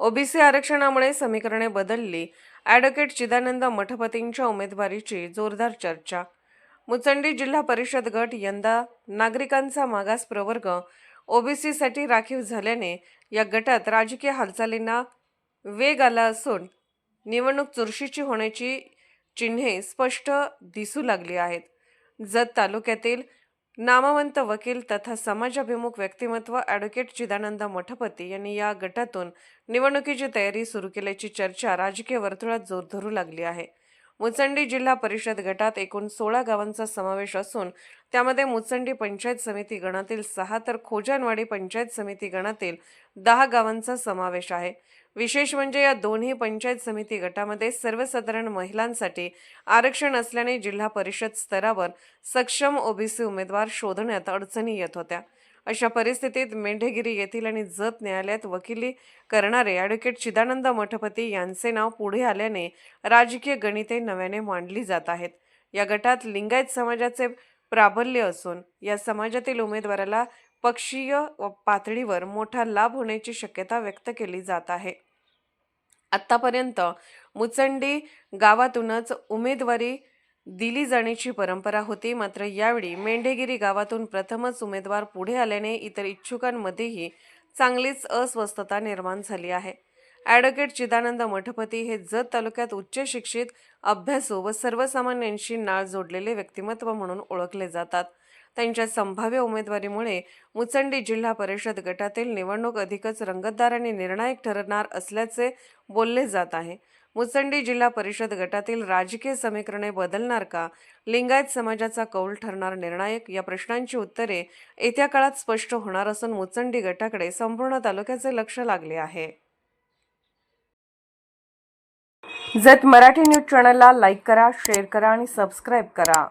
OBC आरक्षणामुळे समीकरणे बदलली. ॲडव्होकेट चिदानंद मठपतींच्या उमेदवारीची जोरदार चर्चा. मुचंडी जिल्हा परिषद गट यंदा नागरिकांचा मागास प्रवर्ग. ओबीसीसाठी राखीव झाल्याने या गटात राजकीय हालचालींना वेग आला असून निवडणूक चुरशीची होण्याची चिन्हे स्पष्ट दिसू लागली आहेत. जत तालुक्यातील नामवंत वकील तथा समाजाभिमुख व्यक्तिमत्व ॲडव्होकेट चिदानंद मठपती यांनी या गटातून निवडणुकीची तयारी सुरू केल्याची चर्चा राजकीय वर्तुळात जोर धरू लागली आहे. मुचंडी जिल्हा परिषद गटात एकूण सोळा गावांचा समावेश असून त्यामध्ये मुचंडी पंचायत समिती गणातील सहा तर खोजानवाडी पंचायत समिती गणातील दहा गावांचा समावेश आहे. विशेष म्हणजे या दोन्ही पंचायत समिती गटामध्ये सर्वसाधारण महिलांसाठी आरक्षण असल्याने जिल्हा परिषद स्तरावर सक्षम ओबीसी उमेदवार शोधण्यात अडचणी येत होत्या. अशा परिस्थितीत मेंढेगिरी येथील आणि जत न्यायालयात वकिली करणारे ॲडव्होकेट चिदानंद मठपती यांचे नाव पुढे आल्याने राजकीय गणिते नव्याने मांडली जात आहेत. या गटात लिंगायत समाजाचे प्राबल्य असून या समाजातील उमेदवाराला पक्षीय व पातळीवर मोठा लाभ होण्याची शक्यता व्यक्त केली जात आहे. आत्तापर्यंत मुचंडी गावातूनच उमेदवारी दिली जाण्याची परंपरा होती. मात्र यावेळी मेंढेगिरी गावातून प्रथमच उमेदवार पुढे आल्याने इतर इच्छुकांमध्येही चांगलीच अस्वस्थता निर्माण झाली आहे. ॲडव्होकेट चिदानंद मठपती हे जत तालुक्यात उच्च शिक्षित अभ्यासू व सर्वसामान्यांशी नाळ जोडलेले व्यक्तिमत्व म्हणून ओळखले जातात. त्यांच्या संभाव्य उमेदवारीमुळे मुचंडी जिल्हा परिषद गटातील निवडणूक अधिकच रंगतदार आणि निर्णायक ठरणार असल्याचे बोलले जात आहे. मुचंडी जिल्हा परिषद गटातील राजकीय समीकरणे बदलणार का? लिंगायत समाजाचा कौल ठरणार निर्णायक? या प्रश्नांची उत्तरे येत्या काळात स्पष्ट होणार असून मुचंडी गटाकडे संपूर्ण तालुक्याचे लक्ष लागले आहे. जत मराठी न्यूज चॅनलला लाईक करा शेअर करा आणि सबस्क्राईब करा.